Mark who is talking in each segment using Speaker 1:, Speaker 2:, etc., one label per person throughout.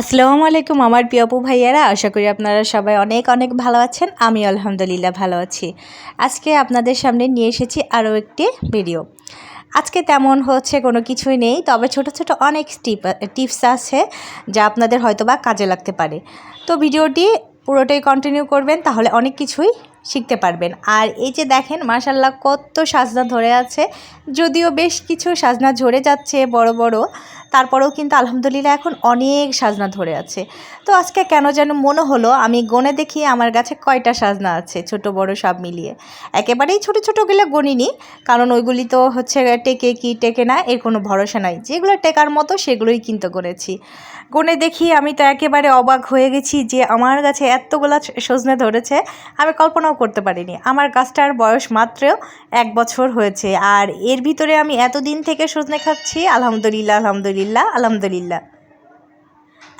Speaker 1: আসসালামু আলাইকুম আমার প্রিয় আপু ভাইয়ারা, আশা করি আপনারা সবাই অনেক অনেক ভালো আছেন। আমি আলহামদুলিল্লাহ ভালো আছি। আজকে আপনাদের সামনে নিয়ে এসেছি আরও একটি ভিডিও। আজকে তেমন হচ্ছে কোনো কিছুই নেই, তবে ছোট ছোট অনেক টিপ টিপস আছে যা আপনাদের হয়তো বা কাজে লাগতে পারে। তো ভিডিওটি পুরোটাই কন্টিনিউ করবেন, তাহলে অনেক কিছুই শিখতে পারবেন। আর এই যে দেখেন মার্শাল্লাহ কত সাজনা ধরে আছে, যদিও বেশ কিছু সাজনা ঝরে যাচ্ছে বড় বড় তারপরেও কিন্তু আলহামদুলিল্লাহ এখন অনেক সাজনা ধরে আছে। তো আজকে কেন যেন মনে হলো আমি গনে দেখি আমার কাছে কয়টা সাজনা আছে, ছোট বড় সব মিলিয়ে। একেবারেই ছোট ছোটোগুলো গণিনি, কারণ ওইগুলি তো হচ্ছে টেকে কি টেকে না, এর কোনো ভরসা নাই। যেগুলো টেকার মতো সেগুলোই কিন্তু গনেছি গনে দেখি আমি তো একেবারে অবাক হয়ে গেছি যে আমার গাছে এতগুলো সজনে ধরেছে, আমি কল্পনাও করতে পারিনি। আমার গাছটার বয়স মাত্র এক বছর হয়েছে, আর এর ভিতরে আমি এতদিন থেকে সজনে খাচ্ছি, আলহামদুলিল্লাহ আলহামদুলিল্লাহ। আলহামদুলিল্লাহ আলহামদুলিল্লাহ।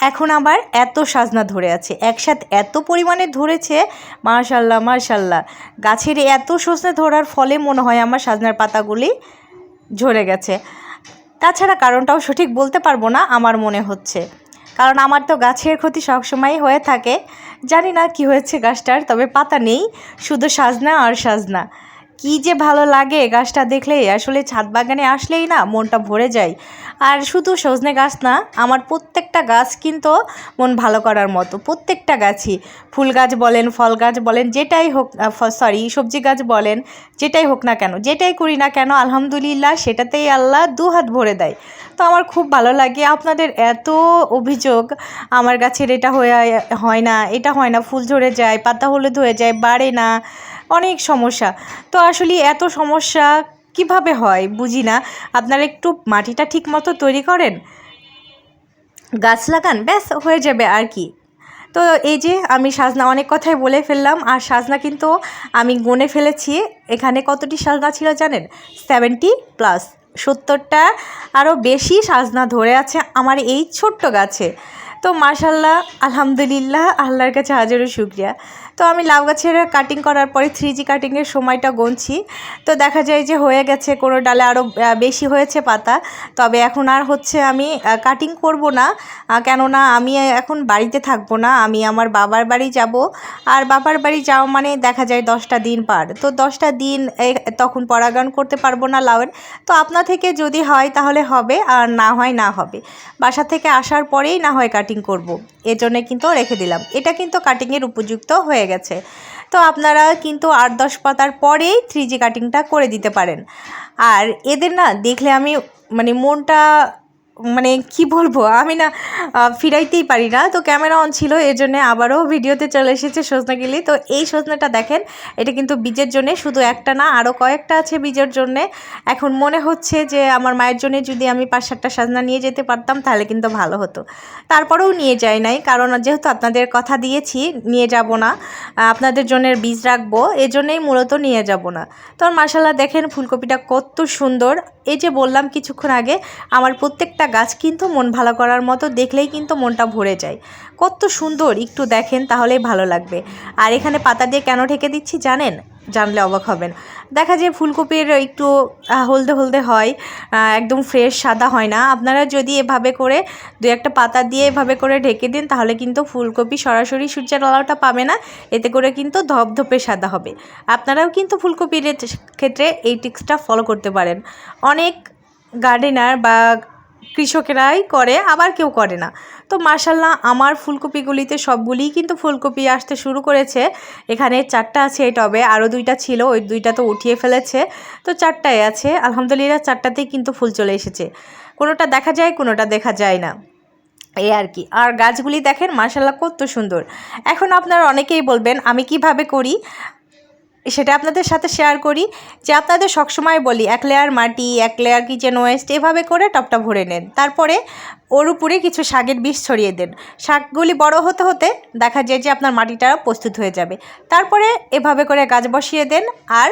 Speaker 1: এখন আবার এত সাজনা ধরে আছে, একসাথে এত পরিমাণে ধরেছে, মাশাল্লাহ মাশাল্লাহ। গাছের এত সজনে ধরার ফলে মনে হয় আমার সাজনার পাতাগুলি ঝরে গেছে। তাছাড়া কারণটাও সঠিক বলতে পারব না, আমার মনে হচ্ছে। কারণ আমার তো গাছের ক্ষতি সবসময় হয়ে থাকে। জানি না কি হয়েছে গাছটার, তবে পাতা নেই, শুধু সাজনা আর সাজনা। কি যে ভালো লাগে গাছটা দেখলে আসলে ছাদ বাগানে আসলেই না মনটা ভরে যায়। আর শুধু সজনে গাছ না, আমার প্রত্যেকটা গাছ কিন্তু মন ভালো করার মতো, প্রত্যেকটা গাছই। ফুল গাছ বলেন, ফল গাছ বলেন, যেটাই হোক সরি সবজি গাছ বলেন, যেটাই হোক না কেন, যেটাই করি না কেন, আলহামদুলিল্লাহ, সেটাতেই আল্লাহ দু হাত ভরে দেয়। তো আমার খুব ভালো লাগে। আপনাদের এত অভিযোগ আমার গাছের এটা হয়ে, হয় না, এটা হয় না, ফুল ঝরে যায়, পাতা হলুদ হয়ে যায়, বাড়ে না, অনেক সমস্যা। তো আসলে এত সমস্যা কীভাবে হয় বুঝি না। আপনারা একটু মাটিটা ঠিক মতো তৈরি করেন। গাছ লাগান, ব্যাস, হয়ে যাবে আর কি। তো এই যে আমি সাজনা অনেক কথাই বলে ফেললাম, আর সাজনা কিন্তু আমি গনে ফেলেছি। এখানে কতটি সাজনা ছিল জানেন? Seventy plus. সত্তরটা আরও বেশি সাজনা ধরে আছে আমার এই ছোট্ট গাছে। তো মার্শাল্লাহ আলহামদুলিল্লাহ, আল্লাহর কাছে হাজারো শুক্রিয়া। তো আমি লাউ গাছের কাটিং করার পরে থ্রি জি কাটিংয়ের সময়টা গুনছি। তো দেখা যায় যে হয়ে গেছে, কোনো ডালে আরও বেশি হয়েছে পাতা। তবে এখন আর হচ্ছে আমি কাটিং করব না। কেননা আমি এখন বাড়িতে থাকব না, আমি আমার বাবার বাড়ি যাব। আর বাবার বাড়ি যাওয়া মানে দেখা যায় দশটা দিন পার। তো দশটা দিন তখন পরাগান করতে পারব না লাউয়ের। তো আপনা থেকে যদি হয় তাহলে হবে, আর না হয় না হবে। বাসা থেকে আসার পরেই না হয় কাটিং করব। এজন্য কিন্তু রেখে দিলাম। এটা কিন্তু কাটিংয়ের উপযুক্ত হয়ে গেছে। তো আপনারা কিন্তু আট দশ পাতার পরেই থ্রি জি কাটিংটা করে দিতে পারেন। আর এদের না দেখলে আমি মানে মনটা মানে কি বলব? আমি না ফিরাইতেই পারি না। তো ক্যামেরা অন ছিল, এর জন্য আবারও ভিডিওতে চলে এসেছে সজনা গিলি। তো এই সজনাটা দেখেন, এটা কিন্তু বীজের জন্য, শুধু একটা না আরও কয়েকটা আছে বীজের জন্যে। এখন মনে হচ্ছে যে, আমার মায়ের জন্য যদি আমি পাঁচ সাতটা সাজনা নিয়ে যেতে পারতাম, তাহলে কিন্তু ভালো হতো। তারপরেও নিয়ে যাই নাই, কারণ যেহেতু আপনাদের কথা দিয়েছি, নিয়ে যাব না। আপনাদের জন্য বীজ রাখব এজন্যই মূলত নিয়ে যাব না। তো মাসাল্লাহ দেখেন ফুলকপিটা কত সুন্দর। এই যে বললাম কিছুক্ষণ আগে, আমার প্রত্যেকটা গাছ কিন্তু মন ভালো করার মতো দেখলেই কিন্তু মনটা ভরে যায়। কত সুন্দর, একটু দেখেন তাহলেই ভালো লাগবে। আর এখানে পাতা দিয়ে কেন ঢেকে দিচ্ছি জানেন? জানলে অবাক হবেন। দেখা যায় ফুলকপির একটু হলদে হলদে হয় একদম ফ্রেশ সাদা হয় না। আপনারা যদি এভাবে করে দু একটা পাতা দিয়ে এভাবে করে ঢেকে দিন, তাহলে কিন্তু ফুলকপি সরাসরি সূর্যের আলোটা পাবে না। এতে করে কিন্তু ধপধপে সাদা হবে। আপনারাও কিন্তু ফুলকপির ক্ষেত্রে এই টিক্সটা ফলো করতে পারেন। অনেক গার্ডেনার বা কৃষকেরাই করে, আবার কেউ করে না। তো মার্শাল্লাহ আমার ফুলকপিগুলিতে সবগুলিই কিন্তু ফুলকপি আসতে শুরু করেছে। এখানে চারটা আছে এই টবে, আরও দুইটা ছিল, ওই দুইটা তো উঠিয়ে ফেলেছে। তো চারটায় আছে, আলহামদুলিল্লাহ চারটাতেই কিন্তু ফুল চলে এসেছে। কোনোটা দেখা যায়, কোনোটা দেখা যায় না। এই আর কি। আর গাছগুলি দেখেন মার্শাল্লাহ কত সুন্দর। এখন আপনারা অনেকেই বলবেন, আমি কীভাবে করি? সেটা আপনাদের সাথে শেয়ার করি যে আপনাদের সবসময় বলি, এক লেয়ার মাটি, এক লেয়ার কিচেন ওয়েস্ট এভাবে করে টপটা ভরে নেন। তারপরে ওর উপরে কিছু শাকের বীজ ছড়িয়ে দেন। শাকগুলি বড় হতে হতে দেখা যায় যে আপনার মাটিটা প্রস্তুত হয়ে যাবে। তারপরে এভাবে করে গাছ বসিয়ে দেন আর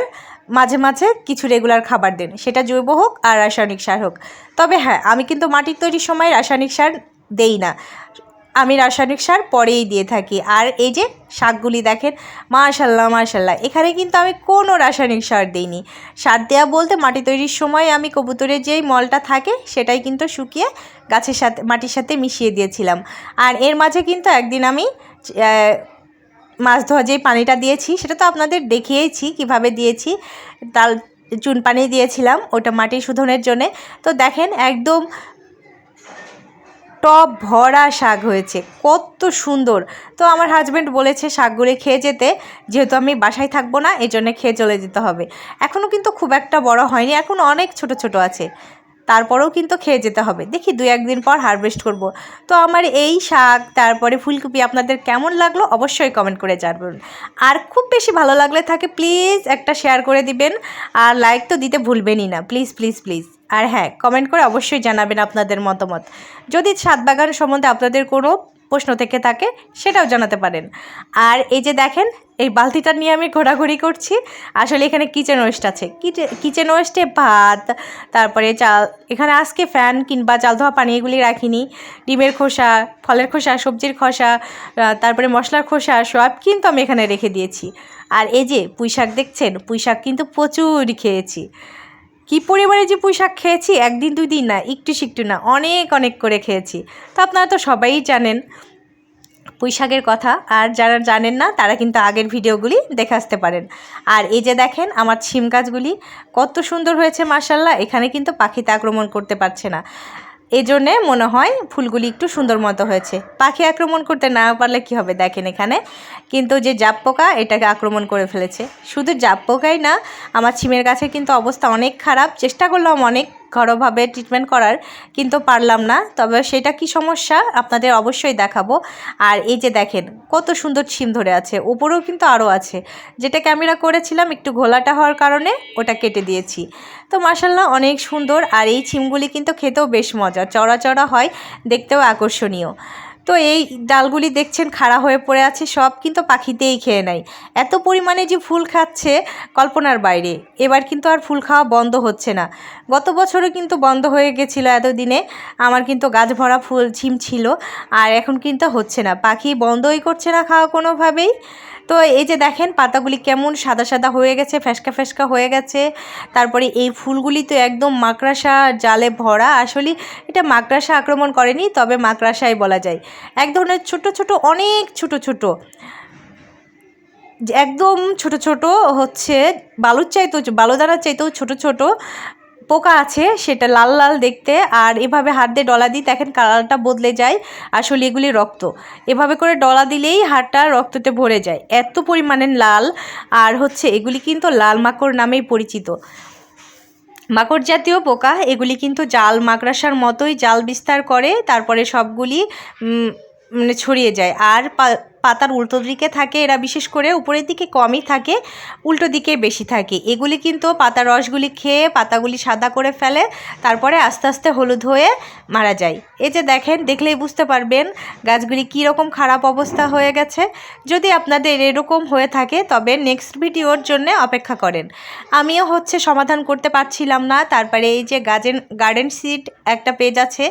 Speaker 1: মাঝে মাঝে কিছু রেগুলার খাবার দেন। সেটা জৈব হোক আর রাসায়নিক সার হোক। তবে হ্যাঁ আমি কিন্তু মাটির তৈরির সময় রাসায়নিক সার দেই না। আমি রাসায়নিক সার পরেই দিয়ে থাকি। আর এই যে শাকগুলি দেখেন, মাশাল্লাহ মাশাল্লাহ। এখানে কিন্তু আমি কোনো রাসায়নিক সার দিইনি। সার দেওয়া বলতে মাটি তৈরির সময় আমি কবুতরের যেই মলটা থাকে, সেটাই কিন্তু শুকিয়ে গাছের সাথে, মাটির সাথে মিশিয়ে দিয়েছিলাম। আর এর মাঝে কিন্তু একদিন আমি মাছ ধোয়া যেই পানিটা দিয়েছি, সেটা তো আপনাদের দেখিয়েছি, কীভাবে দিয়েছি। তাল, চুন পানি দিয়েছিলাম, ওটা মাটি শোধনের জন্যে। তো দেখেন, একদম টপ ভরা শাক হয়েছে। কত সুন্দর। তো আমার হাজব্যান্ড বলেছে শাকগুলি খেয়ে যেতে, যেহেতু আমি বাসায় থাকব না এই জন্য খেয়ে চলে যেতে হবে। এখনও কিন্তু খুব একটা বড় হয়নি, এখন অনেক ছোট ছোট আছে। তারপরেও কিন্তু খেয়ে যেতে হবে। দেখি দু একদিন পর হারভেস্ট করব। তো আমার এই শাক, তারপরে ফুলকপি, আপনাদের কেমন লাগল অবশ্যই কমেন্ট করে জানবেন। আর খুব বেশি ভালো লাগলে থাকে প্লিজ একটা শেয়ার করে দিবেন। আর লাইক তো দিতে ভুলবেনই না। প্লিজ প্লিজ প্লিজ আর হ্যাঁ কমেন্ট করে অবশ্যই জানাবেন আপনাদের মতামত। যদি ছাদ বাগান সম্বন্ধে আপনাদের কোনো প্রশ্ন থেকে থাকে, সেটাও জানাতে পারেন। আর এই যে দেখেন, এই বালতিটা নিয়ে আমি ঘোরাঘুরি করছি। আসলে এখানে কিচেন ওয়েস্ট আছে। কিচেন ওয়েস্টে ভাত, তারপরে চাল, এখানে আজকে ফ্যান কিংবা চাল ধোয়া পানি এগুলি রাখিনি। ডিমের খোসা, ফলের খোসা, সবজির খোসা তারপরে মশলার খোসা, সব কিন্তু আমি এখানে রেখে দিয়েছি। আর এই যে পুঁই শাক দেখছেন পুঁই শাক কিন্তু প্রচুর খেয়েছি। কি পরিমাণে যে পুঁই শাক খেয়েছি? একদিন দুই দিন না একটু সিকটু না, অনেক অনেক করে খেয়েছি। তো আপনারা তো সবাই জানেন পুঁই শাকের কথা, আর যারা জানেন না, তারা কিন্তু আগের ভিডিওগুলি দেখে আসতে পারেন। আর এই যে দেখেন, আমার ছিম গাছগুলি, কত সুন্দর হয়েছে মার্শাল্লাহ এখানে কিন্তু পাখিতে আক্রমণ করতে পারছে না। এই জন্যে মনে হয় ফুলগুলি একটু সুন্দর মতো হয়েছে। পাখি আক্রমণ করতে না পারলে কি হবে দেখেন এখানে। কিন্তু যে জাপ পোকা, এটাকে আক্রমণ করে ফেলেছে। শুধু জাপ পোকাই না, আমার ছিমের গাছের কিন্তু অবস্থা অনেক খারাপ। চেষ্টা করলাম অনেক ঘরোভাবে ট্রিটমেন্ট করার কিন্তু পারলাম না। তবে সেটা কি সমস্যা? আপনাদের অবশ্যই দেখাবো। আর এই যে দেখেন, কত সুন্দর ছিম ধরে আছে। উপরেও কিন্তু আরও আছে। যেটা ক্যামেরা করেছিলাম, একটু ঘোলাটা হওয়ার কারণে ওটা কেটে দিয়েছি। তো মাসাল্লাহ অনেক সুন্দর। আর এই ছিমগুলি কিন্তু খেতেও বেশ মজা চড়া চড়া হয়, দেখতেও আকর্ষণীয়। তো এই ডালগুলি দেখছেন খাড়া হয়ে পড়ে আছে, সব কিন্তু পাখিতেই খেয়ে নেয়। এত পরিমাণে যে ফুল খাচ্ছে কল্পনার বাইরে, এবার কিন্তু আর ফুল খাওয়া বন্ধ হচ্ছে না। গত বছরও কিন্তু বন্ধ হয়ে গেছিল এতদিনে, আমার কিন্তু গাছ ভরা ফুল ছিম ছিল আর এখন কিন্তু হচ্ছে না। পাখি বন্ধই করছে না খাওয়া কোনোভাবেই। তো এই যে দেখেন, পাতাগুলি কেমন সাদা সাদা হয়ে গেছে, ফ্যাসকা ফ্যাসকা হয়ে গেছে। তারপরে এই ফুলগুলি তো একদম মাকড়াসা জালে ভরা। আসলে এটা মাকড়াসা আক্রমণ করেনি, তবে মাকড়াসাই বলা যায়। এক ধরনের ছোট ছোট, অনেক ছোট ছোট। একদম ছোট ছোট হচ্ছে, বালুর চাইতেও, বালুদানার চাইতেও ছোট ছোট। পোকা আছে, সেটা লাল লাল দেখতে। আর এভাবে হাত দিয়ে ডলা দিই, দেখেন কালারটা বদলে যায়, আসলে এগুলি রক্ত। এভাবে করে ডলা দিলেই হাড়টা রক্ততে ভরে যায়। এত পরিমাণে লাল, আর হচ্ছে এগুলি কিন্তু লাল মাকড় নামেই পরিচিত। মাকড় জাতীয় পোকা, এগুলি কিন্তু জাল মাকড়াসার মতোই জাল বিস্তার করে, তারপরে সবগুলি মানে ছড়িয়ে যায়। আর পাতার উল্টো দিকে থাকে, এরা বিশেষ করে উপরের দিকে কমই থাকে, উল্টো দিকে বেশি থাকে। এগুলি কিন্তু পাতার রসগুলি খেয়ে পাতাগুলি সাদা করে ফেলে, তারপরে আস্তে আস্তে হলুদ হয়ে মারা যায়। এই যে দেখেন, দেখলেই বুঝতে পারবেন গাছগুলি কী রকম খারাপ অবস্থা হয়ে গেছে। যদি আপনাদের এরকম হয়ে থাকে, তবে নেক্সট ভিডিওর জন্য অপেক্ষা করেন। আমিও হচ্ছে সমাধান করতে পারছিলাম না, তারপরে এই যে গার্ডেন গার্ডেন সিট একটা পেজ আছে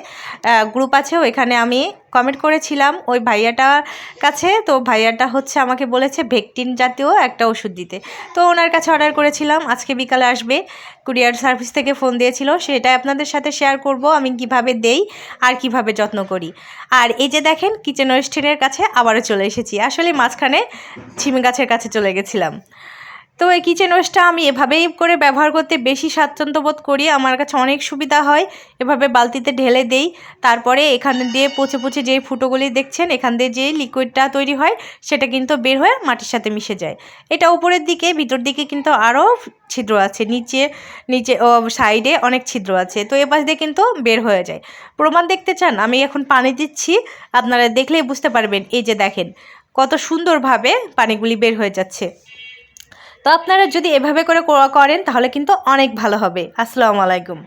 Speaker 1: গ্রুপ আছে, ওইখানে আমি কমেন্ট করেছিলাম, ওই ভাইয়াটার কাছে। তো ভাইয়াটা হচ্ছে আমাকে বলেছে ভেকটিন জাতীয় একটা ওষুধ দিতে। তো ওনার কাছে অর্ডার করেছিলাম, আজকে বিকালে আসবে। কুরিয়ার সার্ভিস থেকে ফোন দিয়েছিল, সেটাই আপনাদের সাথে শেয়ার করব, আমি কীভাবে দেই আর কীভাবে যত্ন করি। আর এই যে দেখেন কিচেন ওয়েস্টিনের কাছে আবারও চলে এসেছি। আসলে মাঝখানে ছিমি গাছের কাছে চলে গেছিলাম। তো এই কিচেন ওয়েস্টটা আমি এভাবেই করে ব্যবহার করতে বেশি স্বাচ্ছন্দ্য বোধ করি। আমার কাছে অনেক সুবিধা হয়। এভাবে বালতিতে ঢেলে দেই। তারপরে এখানে দিয়ে পচে পচে যেই ফুটোগুলি দেখছেন, এখান দিয়ে যে লিকুইডটা তৈরি হয়, সেটা কিন্তু বের হয়ে মাটির সাথে মিশে যায়। এটা উপরের দিকে, ভিতর দিকে কিন্তু আরও ছিদ্র আছে। নিচে নিচে, ও, সাইডে অনেক ছিদ্র আছে। তো এ পাশ দিয়ে কিন্তু বের হয়ে যায়। প্রমাণ দেখতে চান, আমি এখন পানি দিচ্ছি। আপনারা দেখলেই বুঝতে পারবেন। এই যে দেখেন, কত সুন্দরভাবে পানিগুলি বের হয়ে যাচ্ছে। তো আপনারা যদি এভাবে করে করেন তাহলে কিন্তু অনেক ভালো হবে। আসসালামু আলাইকুম।